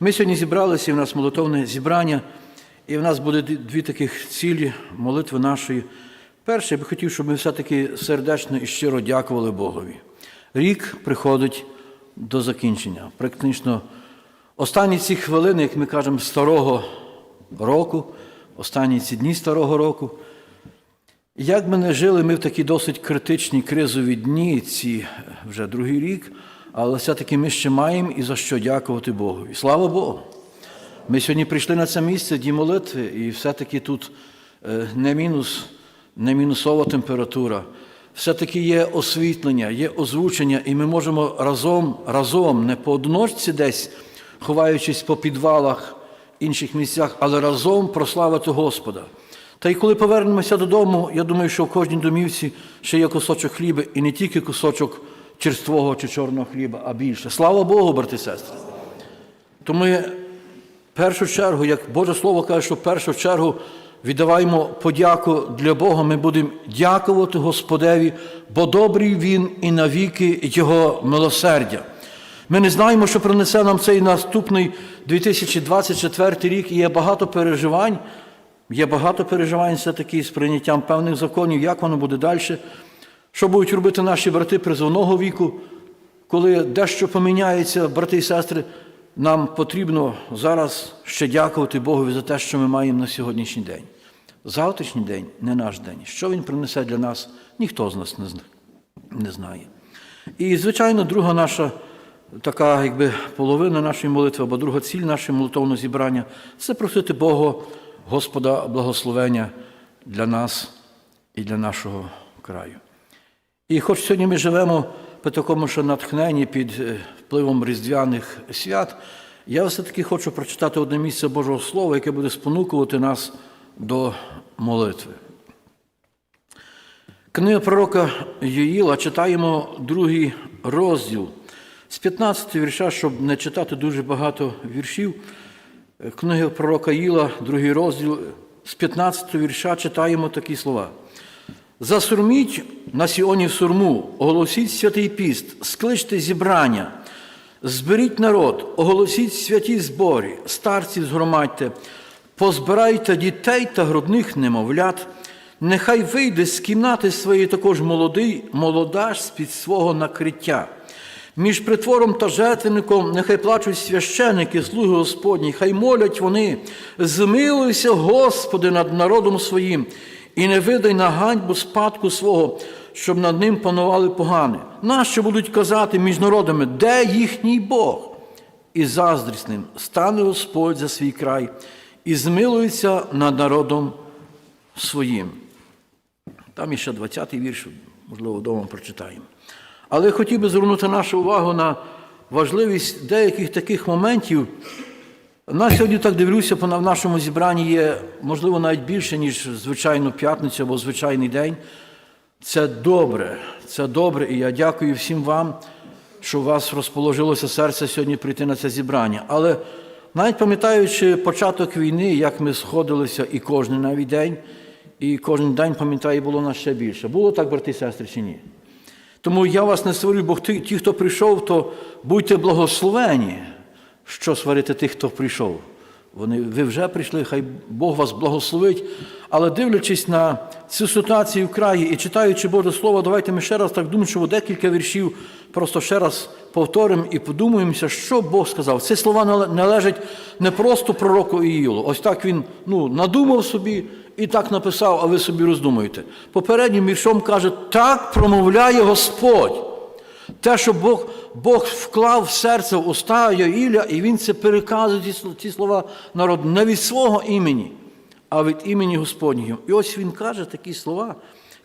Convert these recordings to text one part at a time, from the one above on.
Ми сьогодні зібралися, і в нас молитовне зібрання, і в нас буде дві- таких цілі молитви нашої. Перше, я би хотів, щоб ми все-таки сердечно і щиро дякували Богові. Рік приходить до закінчення. Практично останні ці хвилини, як ми кажемо, старого року, останні ці дні старого року. Як ми не жили, ми в такі досить критичні кризові дні, ці вже другий рік, але все-таки ми ще маємо і за що дякувати Богові. Слава Богу! Ми сьогодні прийшли на це місце дні молитви, і все-таки тут е, не мінус, не мінусова температура. Все-таки є освітлення, є озвучення, і ми можемо разом, разом, не поодиночці десь, ховаючись по підвалах, інших місцях, але разом прославити Господа. Та й коли повернемося додому, я думаю, що в кожній домівці ще є кусочок хліба, і не тільки кусочок черствого чи чорного хліба, а більше. Слава Богу, брати і сестри! То ми в першу чергу, як Боже Слово каже, що в першу чергу віддаваємо подяку для Бога, ми будемо дякувати Господеві, бо добрий Він і навіки Його милосердя. Ми не знаємо, що принесе нам цей наступний 2024 рік, і є багато переживань. Є багато переживань все-таки з прийняттям певних законів, як воно буде далі. Що будуть робити наші брати призовного віку, коли дещо поміняється, брати і сестри, нам потрібно зараз ще дякувати Богові за те, що ми маємо на сьогоднішній день. Завтрашній день не наш день. Що він принесе для нас, ніхто з нас не знає. І, звичайно, друга наша така, якби половина нашої молитви, або друга ціль нашого молитовного зібрання це просити Бога, Господа благословення для нас і для нашого краю. І хоч сьогодні ми живемо по такому що натхненні під е, впливом різдвяних свят, я все-таки хочу прочитати одне місце Божого Слова, яке буде спонукувати нас до молитви. Книга пророка Юїла читаємо другий розділ з 15 вірша, щоб не читати дуже багато віршів. Книга пророка Їла, другий розділ, з 15 вірша читаємо такі слова. Засурміть на Сіоні сурму, оголосіть святий піст, скличте зібрання, зберіть народ, оголосіть святі зборі, старців згромадьте, позбирайте дітей та грудних немовлят, нехай вийде з кімнати своєї також молодий, молодаж з-під свого накриття. Між притвором та жертвенником нехай плачуть священики, слуги Господні, хай молять вони, змилуйся, Господи, над народом своїм, і не видай на ганьбу спадку свого, щоб над ним панували погани. Нащо будуть казати між народами, де їхній Бог? І заздрісним стане Господь за свій край і змилується над народом своїм. Там іще 20-й вірш, можливо, вдома прочитаємо. Але хотів би звернути нашу увагу на важливість деяких таких моментів. На сьогодні так дивлюся, по- нашому зібранні є, можливо, навіть більше, ніж звичайну п'ятницю або звичайний день. Це добре, це добре, і я дякую всім вам, що у вас розположилося серце сьогодні прийти на це зібрання. Але навіть пам'ятаючи початок війни, як ми сходилися і кожен навіть день, і кожен день, пам'ятаю, було нас ще більше. Було так, брати і сестри, чи ні? Тому я вас не сварю, бо ті, хто прийшов, то будьте благословені, що сварити тих, хто прийшов. Вони, ви вже прийшли, хай Бог вас благословить. Але дивлячись на цю ситуацію в краї і читаючи Боже Слово, давайте ми ще раз так думаємо, декілька віршів просто ще раз повторимо і подумаємося, що Бог сказав. Ці слова нале- належать не просто пророку Іїлу. Ось так він ну, надумав собі і так написав, а ви собі роздумуєте. Попереднім віршом каже, так промовляє Господь. Те, що Бог, Бог вклав в серце в уста Йоїля, і він це переказує ці, слова народу не від свого імені, а від імені Господнього. І ось він каже такі слова.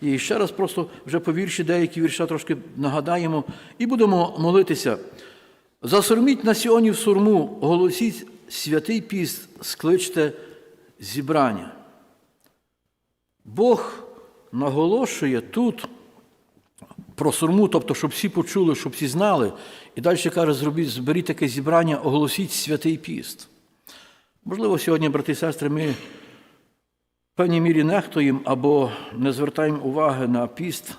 І ще раз просто вже по вірші деякі вірша трошки нагадаємо і будемо молитися. Засурміть на сіоні в сурму, оголосіть святий піст, скличте зібрання. Бог наголошує тут про сурму, тобто, щоб всі почули, щоб всі знали. І далі каже, зробіть, зберіть таке зібрання, оголосіть святий піст. Можливо, сьогодні, брати і сестри, ми в певній мірі нехтуємо або не звертаємо уваги на піст,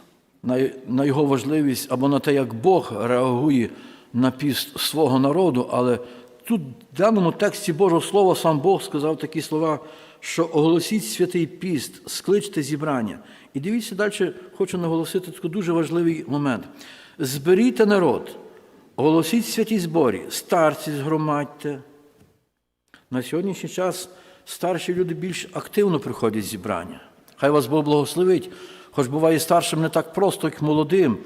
на, його важливість, або на те, як Бог реагує на піст свого народу, але тут в даному тексті Божого Слова сам Бог сказав такі слова, що оголосіть святий піст, скличте зібрання. І дивіться далі, хочу наголосити такий дуже важливий момент. Зберіть народ, оголосіть святі зборі, старці згромадьте. На сьогоднішній час старші люди більш активно приходять зібрання. Хай вас Бог благословить, хоч буває старшим не так просто, як молодим.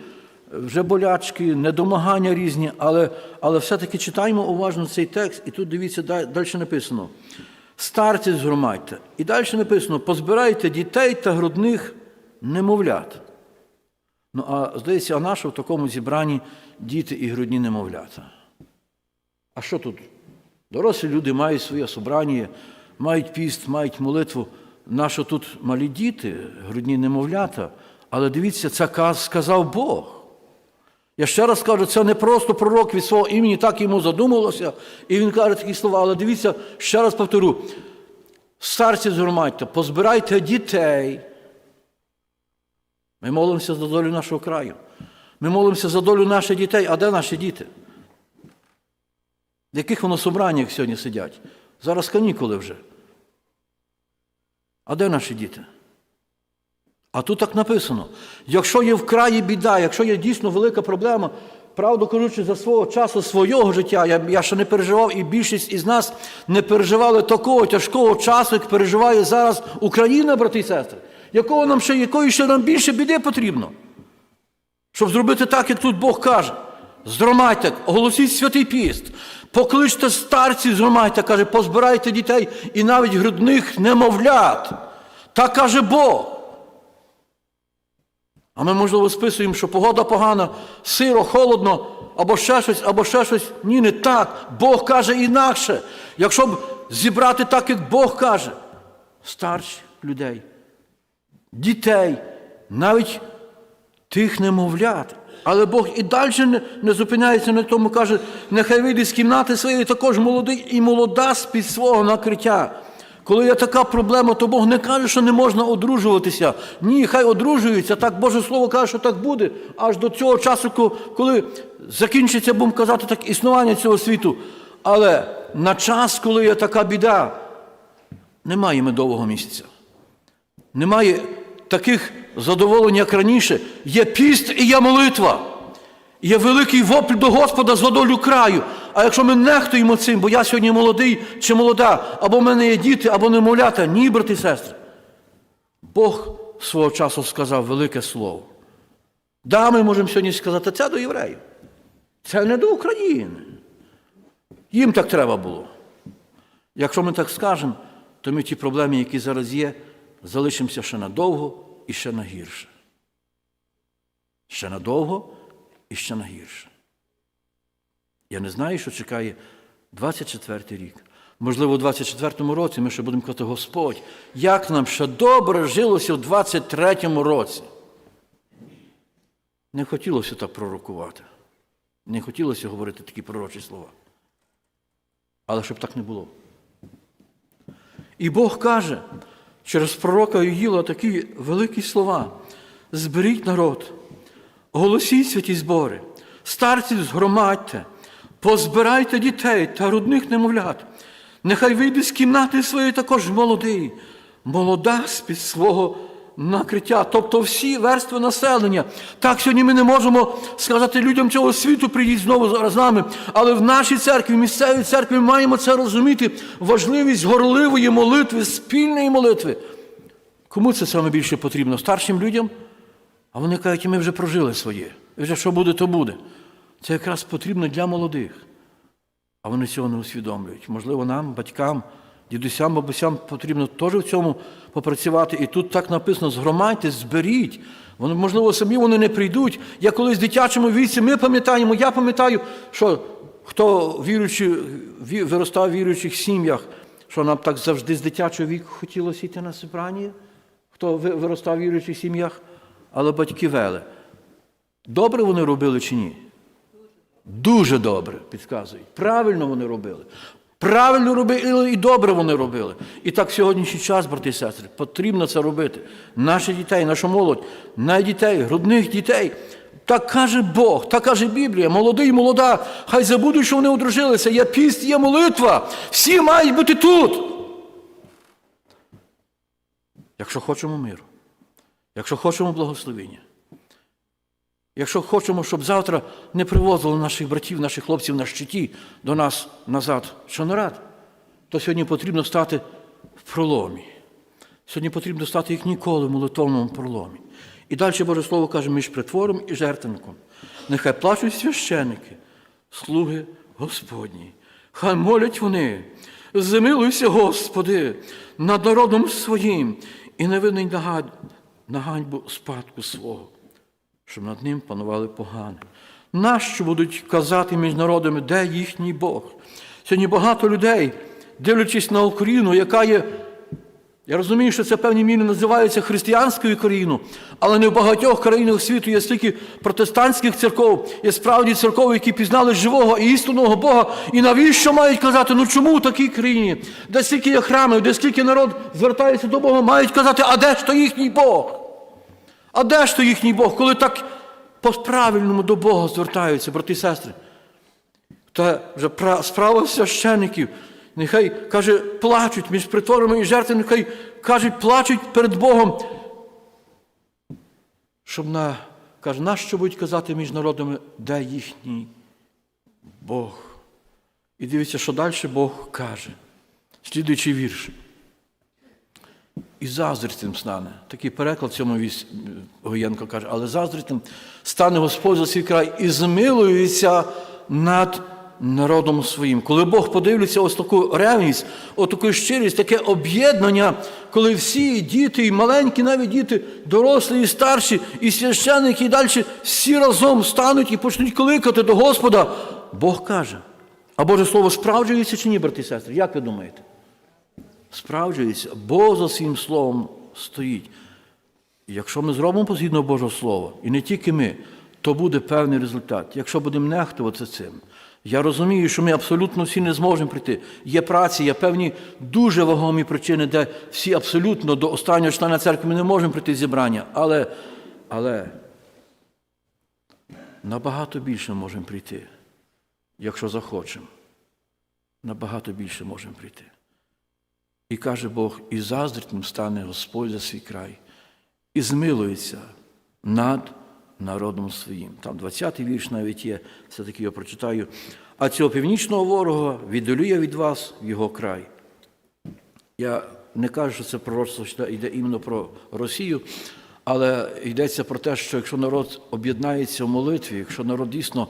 Вже болячки, недомагання різні, але, але все-таки читаємо уважно цей текст, і тут дивіться, далі написано. Старці згромадьте. І далі написано: позбирайте дітей та грудних немовлят. Ну, а здається, а наше в такому зібранні діти і грудні немовлята. А що тут? Дорослі люди мають своє собрання, мають піст, мають молитву. Нащо тут малі діти, грудні немовлята? Але дивіться, це сказав Бог. Я ще раз кажу, це не просто пророк від свого імені, так йому задумалося, і він каже такі слова. Але дивіться, ще раз повторю: старці згромадьте, позбирайте дітей. Ми молимося за долю нашого краю. Ми молимося за долю наших дітей. А де наші діти? В яких воно собраннях сьогодні сидять? Зараз канікули вже. А де наші діти? А тут так написано: якщо є в краї біда, якщо є дійсно велика проблема, правду кажучи, за свого часу, свого життя, я, я ще не переживав, і більшість із нас не переживали такого тяжкого часу, як переживає зараз Україна, брати і сестри. Якого нам ще, якої ще нам більше біди потрібно? Щоб зробити так, як тут Бог каже. Згромадьте, оголосіть святий піст, покличте старців, згромадьте, каже, позбирайте дітей і навіть грудних немовлят. Так каже Бог. А ми, можливо, списуємо, що погода погана, сиро, холодно, або ще щось, або ще щось. Ні, не так. Бог каже інакше. Якщо б зібрати так, як Бог каже, старших людей, дітей, навіть тих немовлят. Але Бог і далі не, не зупиняється на тому, каже, нехай вийде з кімнати своєї також молодий і молода з-під свого накриття. Коли є така проблема, то Бог не каже, що не можна одружуватися. Ні, хай одружуються. Так Боже Слово каже, що так буде, аж до цього часу, коли закінчиться, будемо казати, так існування цього світу. Але на час, коли є така біда, немає медового місяця. Немає таких задоволень, як раніше. Є піст і є молитва. Є великий вопль до Господа за долю краю. А якщо ми нехтуємо цим, бо я сьогодні молодий чи молода, або в мене є діти, або немовлята, ні, брати і сестри. Бог свого часу сказав велике слово. Да, ми можемо сьогодні сказати, це до євреїв. Це не до України. Їм так треба було. Якщо ми так скажемо, то ми ті проблеми, які зараз є, залишимося ще надовго і ще на гірше. Ще надовго і ще на гірше. Я не знаю, що чекає 24-й рік. Можливо, у 24-му році ми ще будемо казати, Господь, як нам ще добре жилося в 23-му році. Не хотілося так пророкувати. Не хотілося говорити такі пророчі слова. Але щоб так не було. І Бог каже через пророка Юїла такі великі слова: зберіть народ, оголосіть святі збори, старців згромадьте, позбирайте дітей та грудних немовлят. Нехай вийде з кімнати своєї також молодий, молода з-під свого накриття, тобто всі верстви населення. Так сьогодні ми не можемо сказати людям цього світу, прийдіть знову зараз з нами. Але в нашій церкві, в місцевій церкві, ми маємо це розуміти, важливість горливої молитви, спільної молитви. Кому це саме більше потрібно? Старшим людям? А вони кажуть, ми вже прожили своє. І вже що буде, то буде. Це якраз потрібно для молодих. А вони цього не усвідомлюють. Можливо, нам, батькам, дідусям, бабусям потрібно теж в цьому попрацювати. І тут так написано: згромадьте, зберіть. Вони, можливо, самі вони не прийдуть. Я колись в дитячому віці, ми пам'ятаємо, я пам'ятаю, що хто віруючи, ві- виростав в віруючих сім'ях, що нам так завжди з дитячого віку хотілося йти на зібрання, хто виростав в віруючих сім'ях, але батьки вели. Добре вони робили чи ні? Дуже добре підказують. Правильно вони робили. Правильно робили і добре вони робили. І так в сьогоднішній час, брати і сестри, потрібно це робити. Наші дітей, наша молодь, на дітей, грудних дітей. Так каже Бог, так каже Біблія, молодий, молода, хай забудуть, що вони одружилися. Є піст, є молитва. Всі мають бути тут. Якщо хочемо миру, якщо хочемо благословення, якщо хочемо, щоб завтра не привозили наших братів, наших хлопців на щиті до нас назад, що нарад, то сьогодні потрібно стати в проломі. Сьогодні потрібно стати як ніколи в молитовному проломі. І далі Боже Слово каже між притвором і жертвенником. Нехай плачуть священики, слуги Господні. Хай молять вони. Замилуйся, Господи, над народом своїм і не винний на ганьбу спадку свого, щоб над ним панували погани. Нащо будуть казати між народами, де їхній Бог? Сьогодні багато людей, дивлячись на Україну, яка є я розумію, що це в певній мірі називається християнською країною, але не в багатьох країнах світу є стільки протестантських церков, є справді церков, які пізнали живого і істинного Бога. І навіщо мають казати, ну чому в такій країні, де стільки є храмів, де скільки народ звертається до Бога, мають казати, а де ж то їхній Бог? А де ж то їхній Бог, коли так по-правильному до Бога звертаються, брати і сестри? Та вже пра- справа священиків. Нехай каже, плачуть між притворами і жертвами, нехай кажуть, плачуть перед Богом. Щоб на, каже, нащо будуть казати між народами, де їхній Бог? І дивіться, що далі Бог каже. Слідуючий вірш. І заздрістим стане. Такий переклад цьому віс... Гоєнко каже, але заздрістим стане Господь за свій край і змилується над народом своїм. Коли Бог подивиться ось таку ревність, таку щирість, таке об'єднання, коли всі діти, і маленькі навіть діти, дорослі і старші, і священники, і далі всі разом стануть і почнуть кликати до Господа, Бог каже. А Боже Слово справджується чи ні, брати і сестри? Як ви думаєте? Справджується, Бог за своїм словом стоїть. Якщо ми зробимо позгідно Божого Слова, і не тільки ми, то буде певний результат. Якщо будемо нехтувати цим, я розумію, що ми абсолютно всі не зможемо прийти. Є праці, є певні дуже вагомі причини, де всі абсолютно до останнього члена церкви ми не можемо прийти зібрання. Але, але набагато більше можемо прийти, якщо захочемо. Набагато більше можемо прийти. І каже Бог, і заздрітним стане Господь за свій край, і змилується над народом своїм. Там 20-й вірш навіть є, все-таки я прочитаю. А цього північного ворога віддалює від вас його край. Я не кажу, що це пророцтво йде іменно про Росію, але йдеться про те, що якщо народ об'єднається в молитві, якщо народ дійсно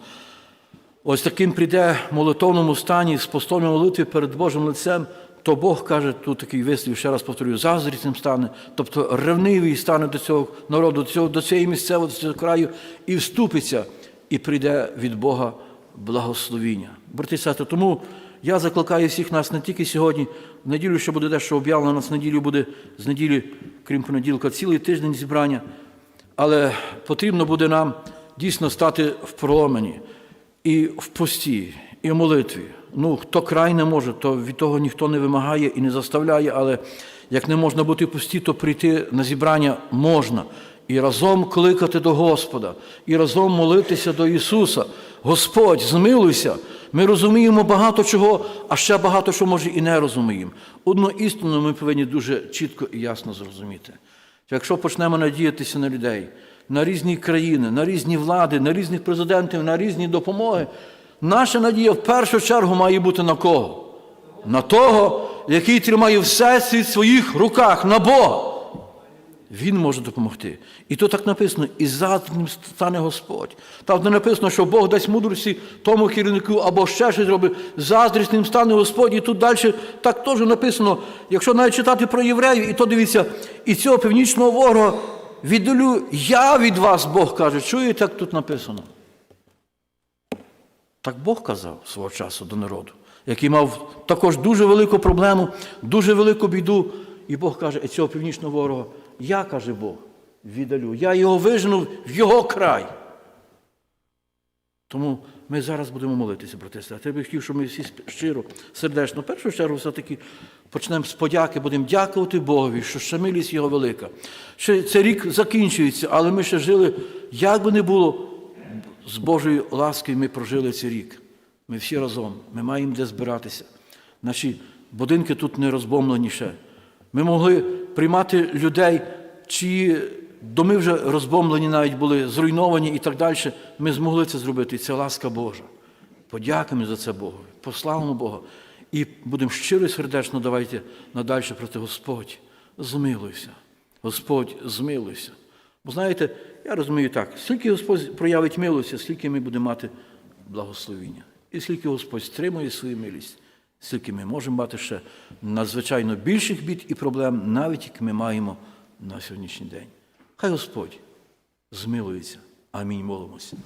ось таким прийде в молитовному стані з постійної молитви перед Божим лицем, то Бог каже, тут такий вислів, ще раз повторюю, заздрісним стане, тобто ревнивий стане до цього народу, до, цього, до цієї місцевості, до цього краю, і вступиться, і прийде від Бога благословіння. Брати сестри, тому я закликаю всіх нас не тільки сьогодні, в неділю, що буде дещо об'явлено, нас неділю буде з неділі, крім понеділка, цілий тиждень зібрання. Але потрібно буде нам дійсно стати в проломені і в пості, і в молитві. Ну, хто край не може, то від того ніхто не вимагає і не заставляє, але як не можна бути в пості, то прийти на зібрання можна. І разом кликати до Господа, і разом молитися до Ісуса. Господь, змилуйся. Ми розуміємо багато чого, а ще багато що може і не розуміємо. Одну істину ми повинні дуже чітко і ясно зрозуміти. Якщо почнемо надіятися на людей, на різні країни, на різні влади, на різних президентів, на різні допомоги, наша надія в першу чергу має бути на кого? На того, який тримає всесвіт в своїх руках, на Бога. Він може допомогти. І то так написано, і заднім стане Господь. Там не написано, що Бог дасть мудрості тому керівнику або ще щось робить, заздрісним стане Господь. І тут далі так теж написано, якщо навіть читати про євреїв, і то дивіться, і цього північного ворога віддалю я від вас, Бог каже. Чуєте, як тут написано? Так Бог казав свого часу до народу, який мав також дуже велику проблему, дуже велику біду. І Бог каже, «І цього північного ворога, я, каже Бог, віддалю. Я його вижену в його край. Тому ми зараз будемо молитися, брати сестри. Я би хотів, щоб ми всі щиро, сердечно, в першу чергу, все-таки почнемо з подяки, будемо дякувати Богові, що ще милість його велика. Ще цей рік закінчується, але ми ще жили, як би не було, з Божою ласкою ми прожили цей рік. Ми всі разом, ми маємо де збиратися. Наші будинки тут не розбомлені ще. Ми могли приймати людей, чиї доми вже розбомлені навіть були, зруйновані і так далі. Ми змогли це зробити. І це ласка Божа. Подякуємо за це Богу. Пославимо Бога. І будемо щиро і сердечно давайте надальше проти Господь. Змилуйся. Господь змилуйся. Бо знаєте, я розумію так, скільки Господь проявить милості, скільки ми будемо мати благословіння. І скільки Господь стримує свою милість, скільки ми можемо мати ще надзвичайно більших бід і проблем, навіть як ми маємо на сьогоднішній день. Хай Господь змилується. Амінь. Молимося.